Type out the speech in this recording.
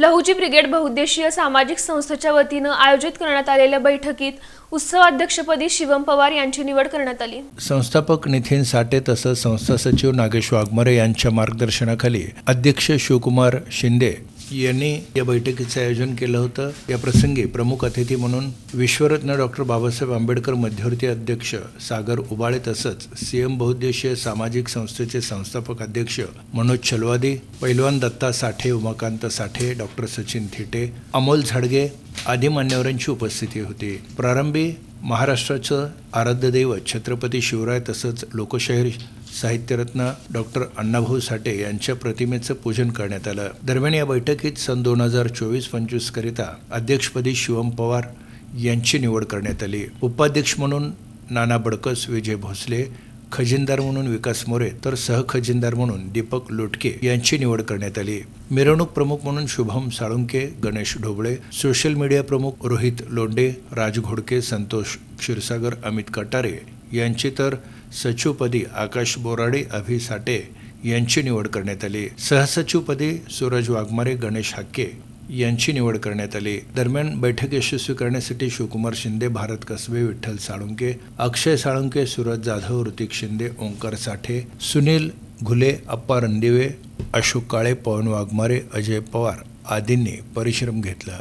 Lahuji brigade बहुउद्देशीय सामाजिक संस्थेच्या वतीनं आयोजित करण्यात आलेल्या बैठकीत उत्सवाध्यक्षपदी शिवम पवार यांची निवड करण्यात आली. संस्थापक नितीन साठे तसंच संस्था सचिव नागेश वाघमारे यांच्या मार्गदर्शनाखाली अध्यक्ष शिवकुमार शिंदे यांनी या बैठकीचं आयोजन केलं होतं. या प्रसंगी प्रमुख अतिथी म्हणून विश्वरत्न डॉक्टर बाबासाहेब आंबेडकर मध्यवर्ती अध्यक्ष सागर उबाळे तसंच सीएम बहुउद्देशीय सामाजिक संस्थेचे संस्थापक अध्यक्ष मनोज छलवादी पैलवान दत्ता साठे उमाकांत साठे डॉक्टर सचिन थिटे अमोल झाडगे आदी मान्यवरांची उपस्थिती होती. प्रारंभी महाराष्ट्राचं आराध्यदैव छत्रपती शिवराय तसंच लोकशाहीर साहित्यरत्न डॉक्टर अण्णाभाऊ साठे यांच्या प्रतिमेचं पूजन करण्यात आलं. दरम्यान या बैठकीत सन दोन हजार चोवीस पंचवीसकरिता अध्यक्षपदी शिवम पवार यांची निवड करण्यात आली. उपाध्यक्ष म्हणून नाना बडकस विजय भोसले खजिनदार म्हणून विकास मोरे तर सहखजिनदार म्हणून दीपक लोटके यांची निवड करण्यात आली. मिरवणूक प्रमुख म्हणून शुभम साळुंके गणेश ढोबळे सोशल मीडिया प्रमुख रोहित लोंडे राज घोडके संतोष क्षीरसागर अमित कटारे यांची तर सचिवपदी आकाश बोराडे अभि साठे यांची निवड करण्यात आली. सहसचिवपदी सूरज वाघमारे गणेश हाके यांची निवड करण्यात आली. दरम्यान बैठक यशस्वी करण्यासाठी शिवकुमार शिंदे भारत कसबे विठ्ठल साळुंके अक्षय साळुंके सूरज जाधव ऋतिक शिंदे ओंकार साठे सुनील घुले अप्पा रणदिवे अशोक काळे पवन वाघमारे अजय पवार आदींनी परिश्रम घेतला.